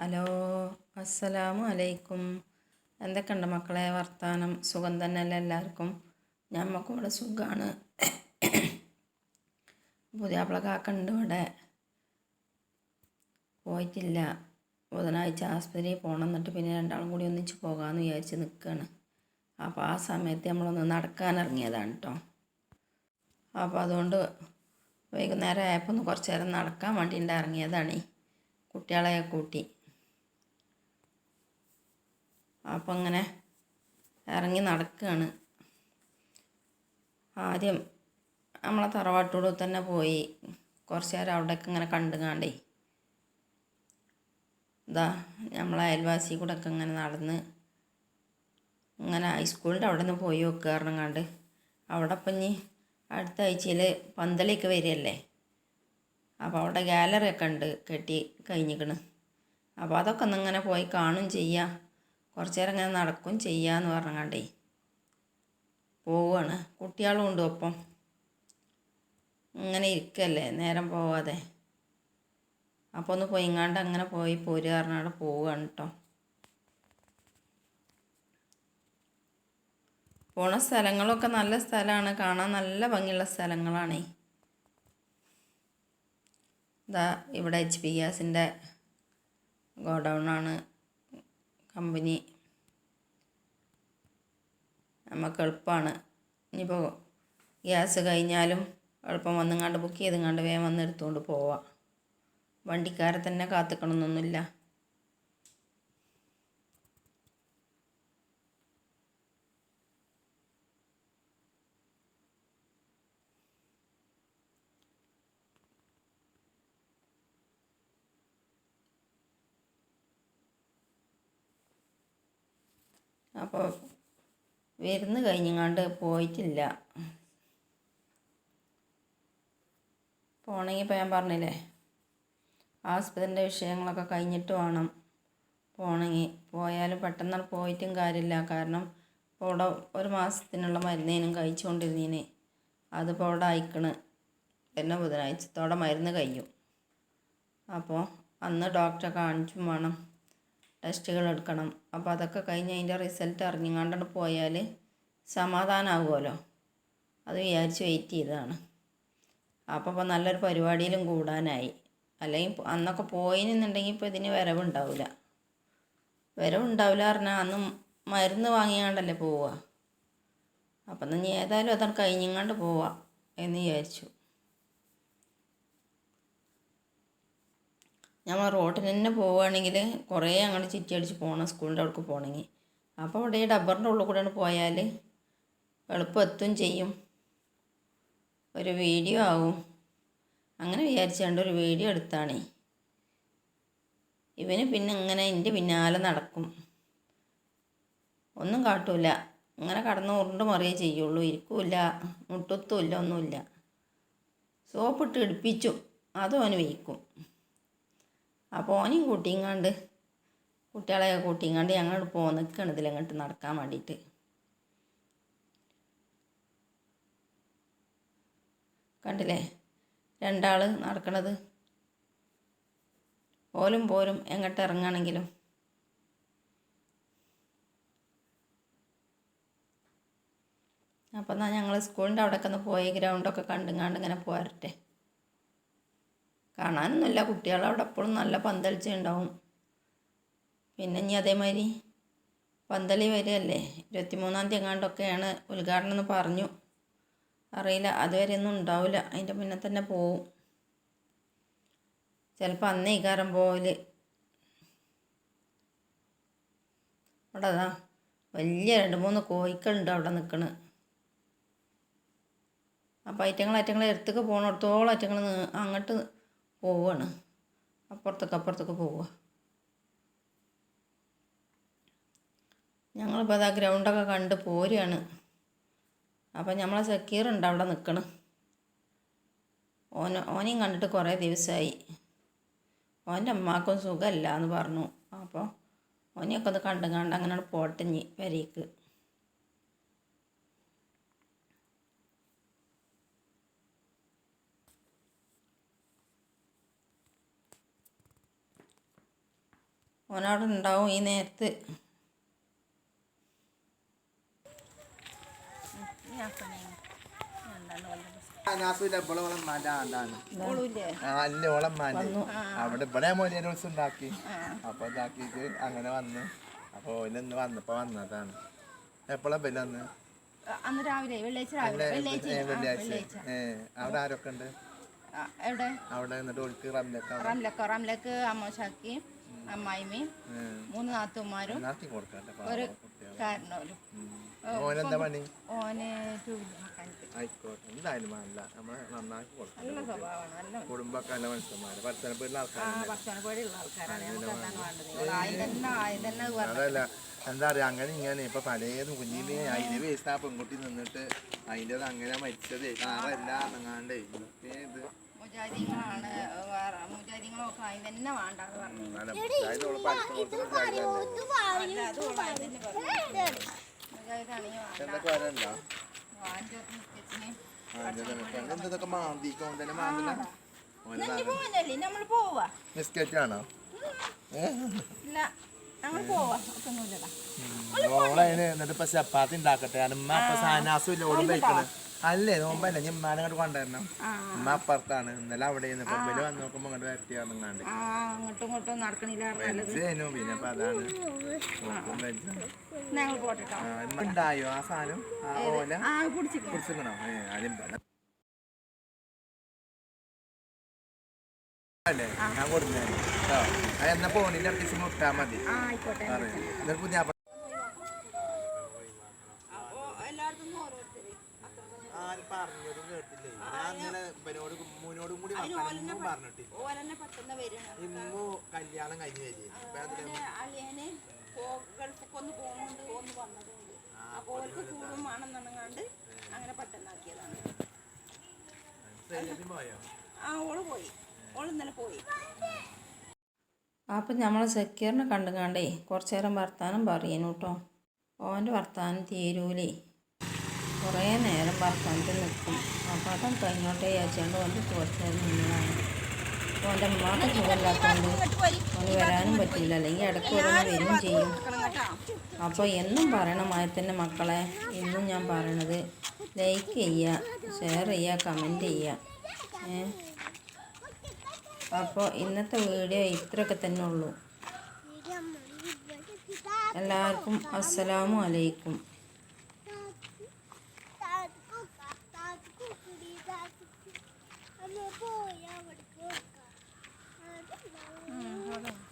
Hello അസ്സലാമു അലൈക്കും. എന്തൊക്കെയുണ്ട് മക്കളെ? വർത്താനം സുഖം തന്നെയല്ല എല്ലാവർക്കും? ഞമ്മക്കും ഇവിടെ സുഖമാണ് പുതിയാപ്പിള കാക്കുണ്ട് ഇവിടെ. പോയിട്ടില്ല. ബുധനാഴ്ച ആസ്പത്രിയിൽ പോകണം എന്നിട്ട് പിന്നെ രണ്ടാളും കൂടി ഒന്നിച്ച് പോകാമെന്ന് വിചാരിച്ച് നിൽക്കുകയാണ് അപ്പോൾ ആ സമയത്ത് നമ്മളൊന്ന് നടക്കാനിറങ്ങിയതാണ് കേട്ടോ അപ്പോൾ അതുകൊണ്ട് വൈകുന്നേരം ആയപ്പോൾ ഒന്ന് കുറച്ച് നേരം നടക്കാൻ വേണ്ടിയിട്ട് ഇറങ്ങിയതാണ്. കുട്ടികളെ കൂട്ടി. അപ്പോൾ അങ്ങനെ ഇറങ്ങി നടക്കുകയാണ് ആദ്യം നമ്മളെ തറവാട്ടൂടെ തന്നെ പോയി. കുറച്ച് നേരം അവിടെയൊക്കെ ഇങ്ങനെ കണ്ടു കാണ്ടേ ഇതാ നമ്മളെ അയൽവാസി കൂടെ ഒക്കെ ഇങ്ങനെ നടന്ന് ഇങ്ങനെ ഹൈസ്കൂളിന്റെ അവിടെ നിന്ന് പോയി വെക്കുക പറഞ്ഞങ്ങാണ്ട്. അവിടെ ഇപ്പം ഇനി അടുത്ത ആഴ്ചയിൽ പന്തലൊക്കെ വരികയല്ലേ? അപ്പോൾ അവിടെ ഗാലറി ഒക്കെ ഉണ്ട് കെട്ടി കഴിഞ്ഞിക്കണ്. അപ്പോൾ അതൊക്കെ ഒന്ന് ഇങ്ങനെ പോയി കാണും ചെയ്യാം. കുറച്ച് നേരം ഇങ്ങനെ നടക്കും ചെയ്യാന്ന് പറഞ്ഞങ്ങാണ്ടേ. പോവുകയാണ് കുട്ടികളും ഉണ്ട് ഒപ്പം. ഇങ്ങനെ ഇരിക്കല്ലേ? നേരം പോവാതെ. അപ്പോൾ ഒന്ന് പൊയ്ങ്ങാണ്ട് അങ്ങനെ പോയി പോരുക പറഞ്ഞാൽ പോവുകയാണ് കേട്ടോ പോണ സ്ഥലങ്ങളൊക്കെ നല്ല സ്ഥലമാണ് കാണാൻ നല്ല ഭംഗിയുള്ള സ്ഥലങ്ങളാണേ. ഇതാ ഇവിടെ എച്ച് പി ഗ്യാസിന്റെ ഗോഡൗണാണ്. കമ്പനി. നമുക്ക് എളുപ്പമാണ് ഇനിയിപ്പോൾ ഗ്യാസ് കഴിഞ്ഞാലും എളുപ്പം വന്നുങ്ങാണ്ട് ബുക്ക് ചെയ്തുങ്ങാണ്ട് വേഗം വന്ന് എടുത്തുകൊണ്ട് പോവാം. വണ്ടിക്കാരെ തന്നെ കാത്തുക്കണമെന്നൊന്നുമില്ല അപ്പോൾ വിരുന്ന് കഴിഞ്ഞങ്ങാണ്ട് പോയിട്ടില്ല. പോണെങ്കിൽ ഇപ്പോൾ ഞാൻ പറഞ്ഞില്ലേ? ആസ്പത്രിന്റെ വിഷയങ്ങളൊക്കെ കഴിഞ്ഞിട്ട് വേണം. പോണെങ്കിൽ പോയാലും പെട്ടെന്ന് പോയിട്ടും കാര്യമില്ല. കാരണം ഇപ്പോൾ ഇവിടെ ഒരു മാസത്തിനുള്ള മരുന്നേനും കഴിച്ചുകൊണ്ടിരുന്നേനെ. അതിപ്പോൾ അവിടെ അയക്കണ് പിന്നെ ബുധനാഴ്ചത്തോടെ മരുന്ന് കഴിയും. അപ്പോൾ അന്ന് ഡോക്ടറെ കാണിച്ചും വേണം. ടെസ്റ്റുകൾ എടുക്കണം. അപ്പോൾ അതൊക്കെ കഴിഞ്ഞ് അതിന്റെ റിസൾട്ട് അറിഞ്ഞങ്ങാണ്ടാണ് പോയാൽ സമാധാനമാകുമല്ലോ അത് വിചാരിച്ച് വെയിറ്റ് ചെയ്തതാണ്. അപ്പോൾ ഇപ്പോൾ നല്ലൊരു പരിപാടിയിലും കൂടാനായി. അല്ലെങ്കിൽ അന്നൊക്കെ പോയിന്നുണ്ടെങ്കിൽ ഇപ്പോൾ ഇതിന് വരവുണ്ടാവില്ല വരവുണ്ടാവില്ല പറഞ്ഞാൽ അന്ന് മരുന്ന് വാങ്ങിയാണ്ടല്ലേ പോവുക. അപ്പം എന്നാൽ ഏതായാലും അതാണ് കഴിഞ്ഞങ്ങാണ്ട് പോവാം എന്ന് വിചാരിച്ചു. നമ്മൾ റോട്ടിൽ തന്നെ പോവുകയാണെങ്കിൽ കുറേ അങ്ങോട്ട് ചുറ്റി അടിച്ച് പോകണം സ്കൂളിന്റെ അവിടേക്ക് പോകണമെങ്കിൽ. അപ്പോൾ അവിടെ ഈ ഡബ്ബറിന്റെ ഉള്ളിൽ കൂടെയാണ് പോയാൽ എളുപ്പം എത്തും ചെയ്യും. ഒരു വീഡിയോ ആവും. അങ്ങനെ വിചാരിച്ചുകൊണ്ട് ഒരു വീഡിയോ എടുത്താണ്. ഇവന് പിന്നെ ഇങ്ങനെ എന്റെ പിന്നാലെ നടക്കും. ഒന്നും കാട്ടൂല. ഇങ്ങനെ കടന്ന് ഉരുണ്ട് മറിയേ ചെയ്യുള്ളൂ. ഇരിക്കൂല മുട്ടത്തുമില്ല ഒന്നുമില്ല. സോപ്പിട്ട് ഇടിപ്പിച്ചു. അതും അവന് വയ്ക്കും. അപ്പോൾ ഓനെയും കൂട്ടിങ്ങാണ്ട് കുട്ടികളെയൊക്കെ കൂട്ടിങ്ങാണ്ട് ഞങ്ങൾ പോ നിൽക്കണം ഇതിലങ്ങോട്ട് നടക്കാൻ വേണ്ടിയിട്ട് കണ്ടില്ലേ? രണ്ടാൾ നടക്കണത്. പോലും പോലും എങ്ങോട്ട് ഇറങ്ങുകയാണെങ്കിലും അപ്പം എന്നാൽ ഞങ്ങൾ സ്കൂളിന്റെ അവിടെയൊക്കെ ഒന്ന് പോയി ഗ്രൗണ്ടൊക്കെ കണ്ടുങ്ങാണ്ട് ഇങ്ങനെ പോരട്ടെ. കാണാനൊന്നുമില്ല. കുട്ടികൾ അവിടെ എപ്പോഴും നല്ല പന്തളിച്ചുണ്ടാവും പിന്നെ ഇനി അതേമാതിരി പന്തളി വരികയല്ലേ? ഇരുപത്തിമൂന്നാം തീയതി എങ്ങാണ്ടൊക്കെയാണ് ഉദ്ഘാടനം എന്ന് പറഞ്ഞു. അറിയില്ല. അതുവരെ ഒന്നും ഉണ്ടാവില്ല. അതിന്റെ മുന്നേ തന്നെ പോവും. ചിലപ്പോൾ അന്നേ ഇക്കാരം പോവൽ. അവിടെ അതാ വലിയ രണ്ട് മൂന്ന് കോഴിക്കളുണ്ട് അവിടെ നിൽക്കണ് അപ്പോൾ ഐറ്റങ്ങൾ ഐറ്റങ്ങൾ എടുത്തൊക്കെ പോകണിടത്തോളം ഐറ്റങ്ങൾ അങ്ങോട്ട് പോവുകയാണ് അപ്പുറത്തേക്ക് അപ്പുറത്തേക്ക് പോവുക ഞങ്ങളിപ്പോൾ അത് ആ ഗ്രൗണ്ടൊക്കെ കണ്ട് പോരുകയാണ് അപ്പം നമ്മളെ സക്കീറുണ്ട് അവിടെ നിൽക്കണം ഓന ഓനെയും കണ്ടിട്ട് കുറേ ദിവസമായി ഓന്റെ അമ്മാക്കും സുഖമല്ല എന്ന് പറഞ്ഞു. അപ്പോൾ ഓനെയൊക്കെ ഒന്ന് കണ്ടും കണ്ട് അങ്ങനെ പോട്ടെ ഇനി വരേക്ക് ഓനവിടെ ഉണ്ടാവും ഈ നേരത്ത്. അവിടെ ഇവിടെ ഉണ്ടാക്കി. അപ്പൊ അങ്ങനെ വന്ന്. അപ്പൊ ഓലിന്ന് വന്നപ്പോ വന്നതാണ്. എപ്പോഴാ ബല അന്ന് രാവിലെ വെള്ളിയാഴ്ച രാവിലെ. വെള്ളിയാഴ്ച അവിടെ ആരൊക്കെ ഉണ്ട്? അവിടെ എന്നിട്ട് റംലക്ക്? റംലക്ക് അമ്മോശാക്കി. അമ്മായിമ്മയും മൂന്ന് നാത്തുമാരും ഒരു കാരണവരും. ഓനെ നല്ല സ്വഭാവമാണ് നല്ല മനുഷ്യന്മാര്. ആൾക്കാരാണ്. വേണ്ടത്. തന്നെ തന്നെ അതല്ല എന്താ പറയാ അങ്ങനെ ഇങ്ങനെ ഇപ്പൊ പലതും കുഞ്ഞിന് അതിന്റെ വേസ്റ്റ് ആ പെൺകുട്ടി നിന്നിട്ട് അതിന്റെ അങ്ങനെ മരിച്ചത്. അങ്ങാണ്ട് ഇതൊക്കെ ഇത് തന്നെ വേണ്ട എന്ന് പറഞ്ഞു അല്ല അത് തന്നെ പറഞ്ഞു വേണ്ട. എന്തൊക്കെ മാന്തല നമ്മൾ പോവാ. ഇല്ല എന്നിട്ട് ഇപ്പൊ ചപ്പാത്തി ഉണ്ടാക്കട്ടെ. ഉമ്മ അപ്പൊ സാനാസും ഇല്ല? ഓളും കഴിക്കണ്. അല്ലേ? നോമ്പല്ല ഞാൻ ഉമ്മാനെ അങ്ങോട്ട് കൊണ്ടുവരണം. ഉമ്മ അപ്പുറത്താണ്. ഇന്നലെ അവിടെ ഇവർ വന്ന് നോക്കുമ്പോ അങ്ങോട്ട് വരട്ടി ഇറങ്ങാണ്ട് ആ അങ്ങോട്ടും ഇങ്ങോട്ടും നടക്കണില്ല നല്ലത് വെജ് പിന്നെ അപ്പൊ അതാണ്. ഉണ്ടായോ ആ സാധനം? ആ ഓല? ഏ. അല്ലേ? ഞാൻ കേട്ടോ അത് എന്നാ ഫോണിന്റെ അടുത്ത് മുട്ടാ മതി. എന്നിട്ട് പുതിയ അപ്പ- ആര് പറഞ്ഞതും കേട്ടില്ലേ? ഞാൻ ഇങ്ങനെ ഇവനോട് കൂടി വർത്താനം പറഞ്ഞിട്ടില്ല. പെട്ടെന്ന് ഇമ്മു കല്യാണം കഴിഞ്ഞ് വരികയാണ്. അളിയന് പോകുന്നുണ്ട് ഒന്ന് വന്നതുണ്ട് അപ്പോൾ ഓർക്ക് കൂടും വേണമെന്നുണ്ടെങ്കിൽ അങ്ങനെ പെട്ടെന്നാക്കിയതാണ് പോയോ? ആ ഓൾ പോയി. ഓൾ ഇന്നലെ പോയി. അപ്പം നമ്മൾ സക്കീറിനെ കണ്ടുകാണ്ടേ കുറച്ച് നേരം വർത്താനം പറയുന്നു കേട്ടോ ഓന്റെ വർത്താനം തീരൂലേ. കുറേ നേരം വർത്താനത്തിൽ നിൽക്കും. അപ്പോൾ അതും കഴിഞ്ഞോട്ടെ വിചാരിച്ചുകൊണ്ട് ഓന്റെ കുറച്ച് നേരം അപ്പോൾ എന്റെ ഉമ്മാക്ക് സുഖമില്ലാത്തതുകൊണ്ട് ഓന് വരാനും പറ്റില്ല അല്ലെങ്കിൽ ഇടയ്ക്ക് ഓരോന്ന് വരും ചെയ്യും. അപ്പോൾ എന്നും പറയണ മാതിരി തന്നെ മക്കളെ എന്നും ഞാൻ പറയണത് ലൈക്ക് ചെയ്യുക ഷെയർ ചെയ്യുക കമന്റ് ചെയ്യുക. അപ്പോൾ ഇന്നത്തെ വീഡിയോ ഇത്രയൊക്കെ തന്നെ ഉള്ളൂ. എല്ലാവർക്കും അസ്സലാമു അലൈക്കും. പോയാ അവിടേക്ക് വെക്കാം